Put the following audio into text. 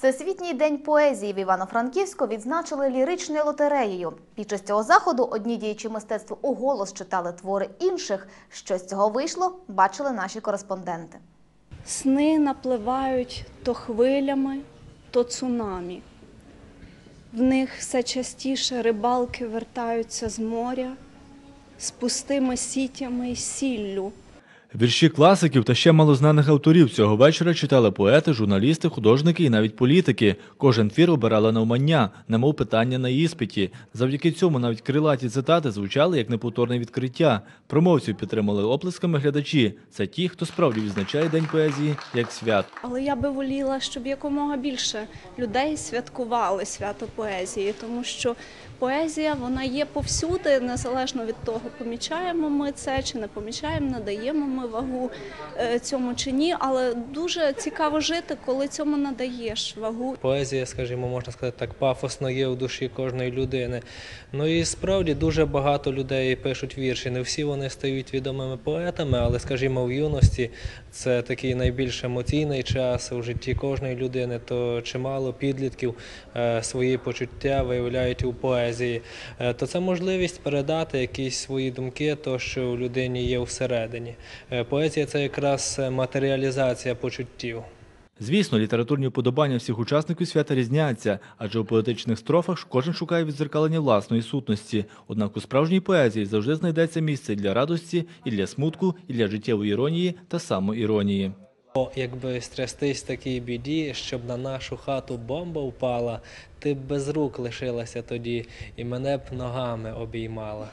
Всесвітній день поезії в Івано-Франківську відзначили ліричною лотереєю. Під час цього заходу одні діячі мистецтва уголос читали твори інших. Що з цього вийшло, бачили наші кореспонденти. Сни напливають то хвилями, то цунамі. В них все частіше рибалки вертаються з моря з пустими сітями й сіллю. Вірші класиків та ще малознаних авторів цього вечора читали поети, журналісти, художники і навіть політики. Кожен твір обирали навмання, немов питання на іспиті. Завдяки цьому навіть крилаті цитати звучали як неповторне відкриття. Промовців підтримали оплесками глядачі. Це ті, хто справді відзначає День поезії як свят. Але я би воліла, щоб якомога більше людей святкували свято поезії, тому що поезія вона є повсюди, незалежно від того, помічаємо ми це чи не помічаємо, надаємо ми вагу е, цьому чи ні. Але дуже цікаво жити, коли цьому надаєш вагу. Поезія, скажімо, можна сказати, так пафосно є в душі кожної людини. Ну і справді дуже багато людей пишуть вірші. Не всі вони стають відомими поетами, але, скажімо, в юності це такий найбільш емоційний час у житті кожної людини. То чимало підлітків е, свої почуття виявляють у поезії. Е, То це можливість передати якісь свої думки, то що у людині є всередині. Е, Поезія це якраз е, матеріалізація почуттів. Звісно, літературні вподобання всіх учасників свята різняться, адже у поетичних строфах кожен шукає відзеркалення власної сутності. Однак у справжній поезії завжди знайдеться місце для радості, і для смутку, і для життєвої іронії та самоіронії. Якби стрястись такій біді, щоб на нашу хату бомба впала, ти б без рук лишилася тоді, і мене б ногами обіймала.